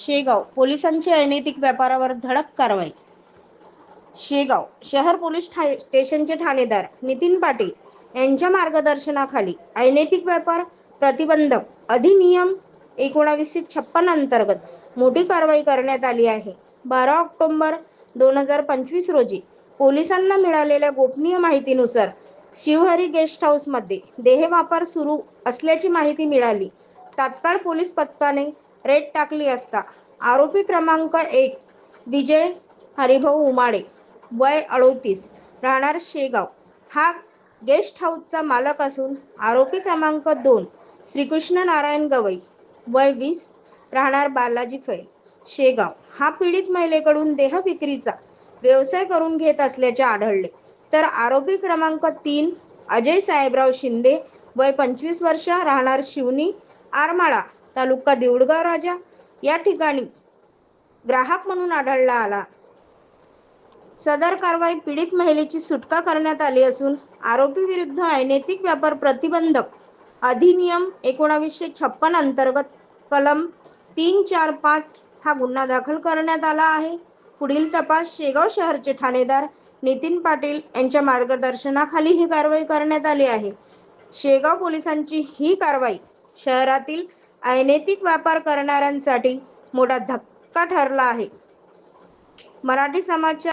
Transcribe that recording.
शेगाव पोलिसांची अनैतिक व्यापारावर धडक कारवाई. शेगाव शहर पोलीस स्टेशनचे ठाणेदार नितीन पाटील यांच्या मार्गदर्शनाखाली अनैतिक व्यापार प्रतिबंधक अधिनियम एकोणावीसशे छप्पन अंतर्गत मोठी कारवाई करण्यात आली आहे. बारा ऑक्टोबर दोन हजार पंचवीस रोजी पोलिसांना मिळालेल्या गोपनीय माहितीनुसार शिवहरी गेस्ट हाऊसमध्ये देहव्यापार सुरू असल्याची माहिती मिळाली. तात्काळ पोलीस पथकाने रेड टाकली असता. आरोपी क्रमांक एक विजय हरिभाऊ उमाडे वय अडोतीस राहणार शेगाव. हा गेस्ट हाऊसचा मालक असून आरोपी क्रमांक दोन श्रीकृष्ण नारायण गवई वय वीस राहणार बालाजी फै शेगाव. हा पीडित महिलेकडून देह विक्रीचा व्यवसाय करून घेत असल्याचे आढळले. तर आरोपी क्रमांक तीन अजय साहेबराव शिंदे वय पंचवीस वर्ष राहणार शिवनी आरमाळा तालुका देऊळगाव राजा. या ठिकाणी ग्राहक म्हणून आढळला आला. सदर कारवाई पीडित महिलेची सुटका करण्यात आली असून आरोपी विरुद्ध अनैतिक व्यापार प्रतिबंधक अधिनियम एकोणावीसशे छप्पन अंतर्गत कलम तीन चार पाच हा गुन्हा दाखल करण्यात आला आहे. पुढील तपास शेगाव शहरचे ठाणेदार नितीन पाटील यांच्या मार्गदर्शनाखाली ही कारवाई करण्यात आली आहे. शेगाव पोलिसांची ही कारवाई शहरातील अनैतिक व्यापार करणाऱ्यांसाठी मोठा धक्का ठरला आहे. मराठी समाजच्या